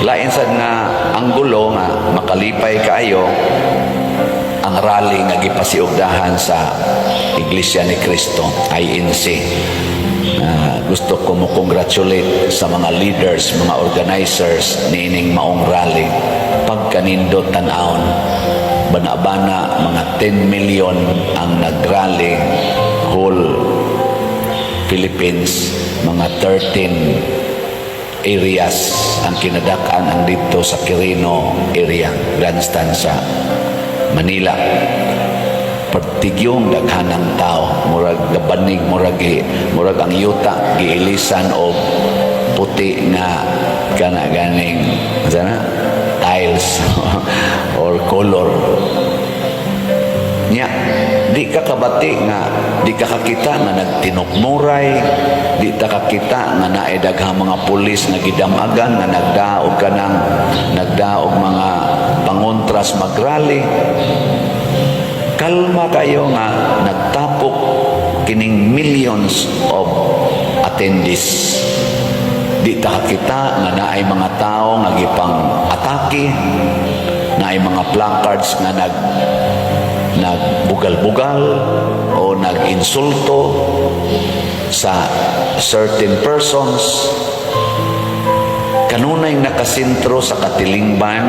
Lain sad nga ang gulo nga makalipay kaayo ang rally nga gipasiugdahan sa Iglesia ni Cristo INC. Ah, gusto ko mo congratulate sa mga leaders, mga organizers niining maong rally. Pagkanindot tanawon, bana-bana mga 10 million ang nagrally whole Philippines, mga 13 areas ang kinadakan ang dito sa Quirino area, grandstand sa Manila. Pertigyong daghanang tao, murag gabanig, murag, murag ang yuta, giilisan o puti nga kana ganing sana tiles or color di ka kabati nga, di ka kakita nga nagtinukmuray, di ka kakita nga naidaghang mga pulis nga gidamagan nga nagdaog ka ng nagdaog mga pangontras magrally. Kalma kayo nga nagtapok kining millions of attendees. Di ta kakita nga naay mga tao nga gipang atake, naay mga placards nga nag nagbugal-bugal o nag-insulto sa certain persons. Kanunay nakasintro sa katilingban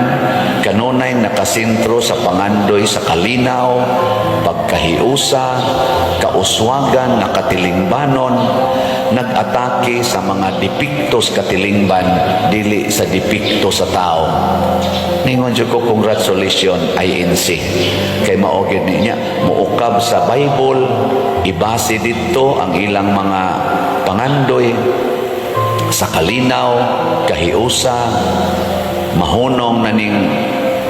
kanunay nakasintro sa pangandoy sa kalinaw pagkahiusa kauswagan na katilingbanon nag-atake sa mga depiktos katilingban dili sa depikto sa tao. Ningon jud ko congratulations INC kay maogid niya muukab sa Bible ibase dito ang ilang mga pangandoy sa kalinaw, kahiusa, mahunong na ning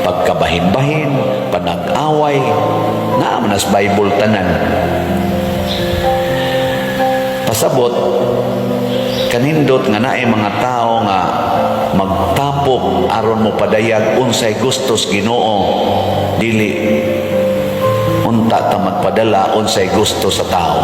pagkabahin-bahin, panag-away, na manas Bible tanan. Pasabot, kanindot nga naay mga tao nga magtapok aron mo padayag unsay gustos Ginoo. Dili unta ta magpadala unsay gusto sa tao